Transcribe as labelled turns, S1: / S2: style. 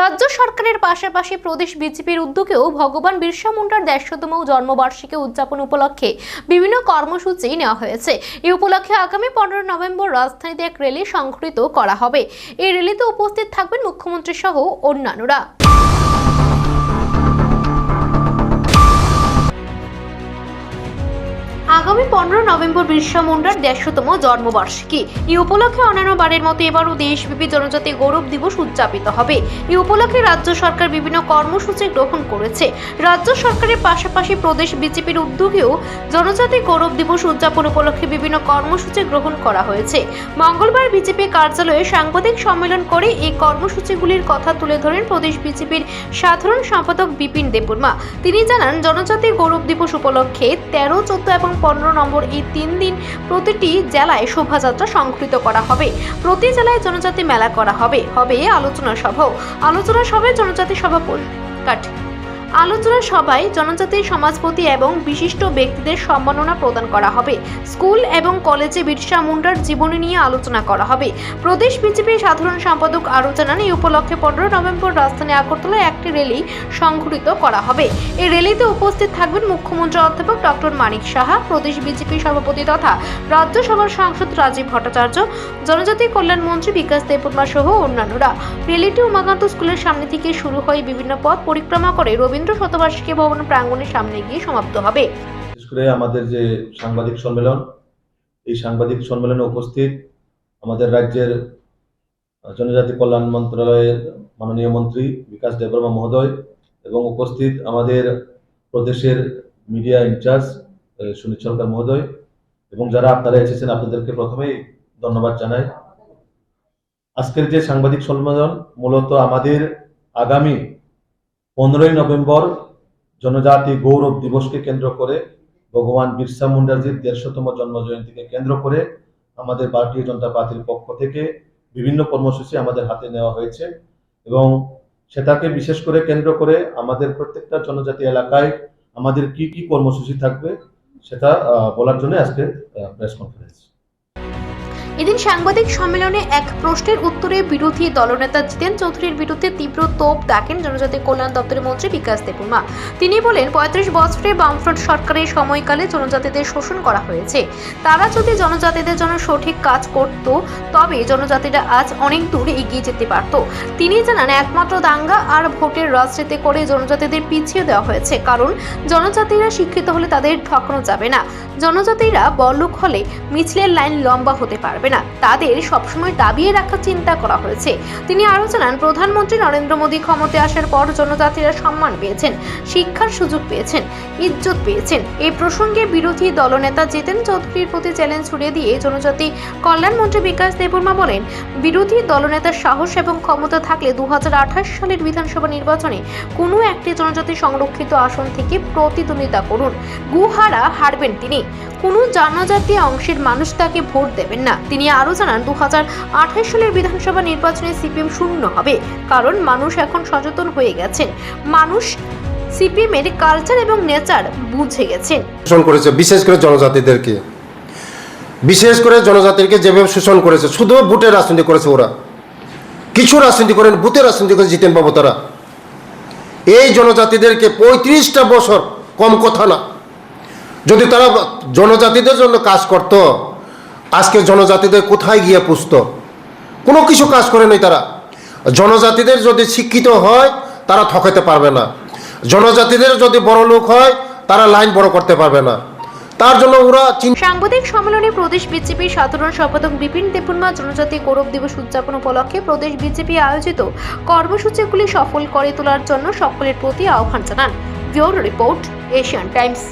S1: রাজ্য সরকারের পাশাপাশি প্রদেশ বিজেপির উদ্যোগেও ভগবান বিরসা মুন্ডার দেড়শোতম জন্মবার্ষিকী উদযাপন উপলক্ষে বিভিন্ন কর্মসূচি নেওয়া হয়েছে। এই উপলক্ষে আগামী পনেরো নভেম্বর রাজধানীতে এক র্যালি সংঘটিত করা হবে। এই র্যালিতে উপস্থিত থাকবেন মুখ্যমন্ত্রী সহ অন্যান্যরা। পনেরো নভেম্বর বিরসা মুন্ডার দেড়শোতম জন্মবার্ষিকী। এই উপলক্ষে অন্যান্য বারের মতো এবারও দেশব্যাপী জনজাতি গৌরব দিবস উদযাপিত হবে। এই উপলক্ষে রাজ্য সরকার বিভিন্ন কর্মসূচি গ্রহণ করেছে। রাজ্য সরকারের পাশাপাশি প্রদেশ বিজেপির উদ্যোগেও জনজাতি গৌরব দিবস উদযাপন উপলক্ষে বিভিন্ন কর্মসূচি গ্রহণ করা হয়েছে। মঙ্গলবার বিজেপি কার্যালয়ে সাংবাদিক সম্মেলন করে এই কর্মসূচিগুলির কথা তুলে ধরেন প্রদেশ বিজেপির সাধারণ সম্পাদক বিপিন দেববর্মা। তিনি জানান, জনজাতি গৌরব দিবস উপলক্ষে তেরো, চোদ্দ এবং পনেরো নম্বর এই তিন দিন প্রতিটি জেলায় শোভাযাত্রা সংঘটিত করা হবে। প্রতি জেলায় জনজাতি মেলা করা হবে। হবে আলোচনা সভাও আলোচনা সভায় জনজাতি সভা কাট আলোচনা সভায় জনজাতির সমাজপতি এবং বিশিষ্ট ব্যক্তিদের সম্মাননা প্রদান করা হবে। স্কুল এবং কলেজে বিরসা মুন্ডার জীবনী নিয়ে আলোচনা করা হবে। প্রদেশ বিজেপির সাধারণ সম্পাদক আরও জানান, এই উপলক্ষে পনেরো নভেম্বর রাজধানী আগরতলায় একটি র্যালি সংঘটিত করা হবে। এই র্যালিতে উপস্থিত থাকবেন মুখ্যমন্ত্রী অধ্যাপক ডক্টর মানিক সাহা, প্রদেশ বিজেপি সভাপতি তথা রাজ্যসভার সাংসদ রাজীব ভট্টাচার্য, জনজাতি কল্যাণ মন্ত্রী বিকাশ দেববর্মা সহ অন্যান্যরা। র্যালিটি উমাকান্ত স্কুলের সামনে থেকে শুরু হয়ে বিভিন্ন পথ পরিক্রমা করে রবীন্দ্র শতবার্ষিকী ভবন প্রাঙ্গণের সামনে গিয়ে সমাপ্ত হবে।
S2: বিশেষ করে আমাদের যে সাংবাদিক সম্মেলন, এই সাংবাদিক সম্মেলনে উপস্থিত আমাদের রাজ্যের জনজাতি কল্যাণ মন্ত্রণালয়ের মাননীয় মন্ত্রী বিকাশ দেববর্মা মহোদয় এবং উপস্থিত আমাদের প্রদেশের মিডিয়া ইনচার্জ সুনীল সরকার মহোদয় এবং যারা আপনারা এসেছেন আপনাদেরকে প্রথমেই ধন্যবাদ জানাই। আজকের যে সাংবাদিক সম্মেলন মূলত আমাদের আগামী পনেরোই নভেম্বর জনজাতি গৌরব দিবসকে কেন্দ্র করে, ভগবান বিরসা মুন্ডাজির দেড়শোতম জন্ম জয়ন্তীকে কেন্দ্র করে আমাদের ভারতীয় জনতা পার্টির পক্ষ থেকে বিভিন্ন কর্মসূচি আমাদের হাতে নেওয়া হয়েছে এবং সেটাকে বিশেষ করে কেন্দ্র করে আমাদের প্রত্যেকটা জনজাতি এলাকায় আমাদের কি কি কর্মসূচি থাকবে সেটা বলার জন্য আজকে প্রেস কনফারেন্স
S1: এদিন সাংবাদিক সম্মেলনে এক প্রশ্নের উত্তরে বিরোধী দলনেতা জিতেন চৌধুরীর বিরুদ্ধে তীব্র তোপ ডাকেন জনজাতি কল্যাণ দপ্তরের মন্ত্রী বিকাশ দেববর্মা। তিনি বলেন, পঁয়ত্রিশ বছরে বামফ্রন্ট সরকারের সময়কালে জনজাতিদের শোষণ করা হয়েছে। তারা যদি জনজাতিদের জন্য সঠিক কাজ করত, তবে জনজাতিরা আজ অনেক দূর এগিয়ে যেতে পারত। তিনি জানান, একমাত্র দাঙ্গা আর ভোটের রাজনীতি করে জনজাতিদের পিছিয়ে দেওয়া হয়েছে, কারণ জনজাতিরা শিক্ষিত হলে তাদের ঠকানো যাবে না। জনজাতিরা বড়লোক হলে মিছিলের লাইন লম্বা হতে পারবে। না। তাদের সবসময় দাবিয়ে রাখার চিন্তা করা হয়েছে। তিনি আরও জানান, প্রধানমন্ত্রী নরেন্দ্র মোদী ক্ষমতায় আসার পর জনজাতিরা সম্মান পেয়েছেন, শিক্ষার সুযোগ পেয়েছেন, ইজ্জত পেয়েছেন। এই প্রসঙ্গে বিরোধী দলনেতা জিতেন চৌধুরীর প্রতি চ্যালেঞ্জ ছুড়ে দিয়ে জনজাতি কল্যাণমন্ত্রী বিকাশ দেববর্মা বলেন, বিরোধী দলনেতার সাহস এবং ক্ষমতা থাকলে দু হাজার আঠাশ সালের বিধানসভা নির্বাচনে কোনো একটি জনজাতি সংরক্ষিত আসন থেকে প্রতিদ্বন্দ্বিতা করুন। গুহারা হারবেন তিনি। কোনো জনজাতি অংশের মানুষ তাকে ভোট দেবেন না। তিনি আরও জানান দু সালের বিধানসভা নির্বাচনে সিপিএম শূন্য হবে, কারণ মানুষ এখন সচেতন হয়ে গেছেন। মানুষ সিপিএমের কালচার এবং নেচার বুঝে গেছেন।
S3: শোষণ করেছে, বিশেষ করে জনজাতিদেরকে। বিশেষ করে জনজাতিকে যেভাবে শোষণ করেছে, শুধু বুটের রাজনীতি করেছে ওরা। কিছু রাজনীতি করেন বুথের রাজনীতি করে জিতেন বাবু তারা। এই জনজাতিদেরকে পঁয়ত্রিশটা বছর কম কথা না। যদি তারা জনজাতিদের জন্য কাজ করত আজকে জনজাতিদের কোথায় গিয়ে পুষত? কোনো কিছু কাজ করে নাই তারা। জনজাতিদের যদি শিক্ষিত হয়, তারা ঠকাতে পারবে না। জনজাতিদের যদি বড় লোক হয়, তারা লাইন বড় করতে পারবে না। তার জন্য ওরা
S1: সাংবাদিক সম্মেলনে প্রদেশ বিজেপির সাধারণ সম্পাদক বিপিন দেববর্মা জনজাতি গৌরব দিবস উদযাপন উপলক্ষে প্রদেশ বিজেপি আয়োজিত কর্মসূচিগুলি সফল করে তোলার জন্য সকলের প্রতি আহ্বান জানান। Bureau report, Asian Times.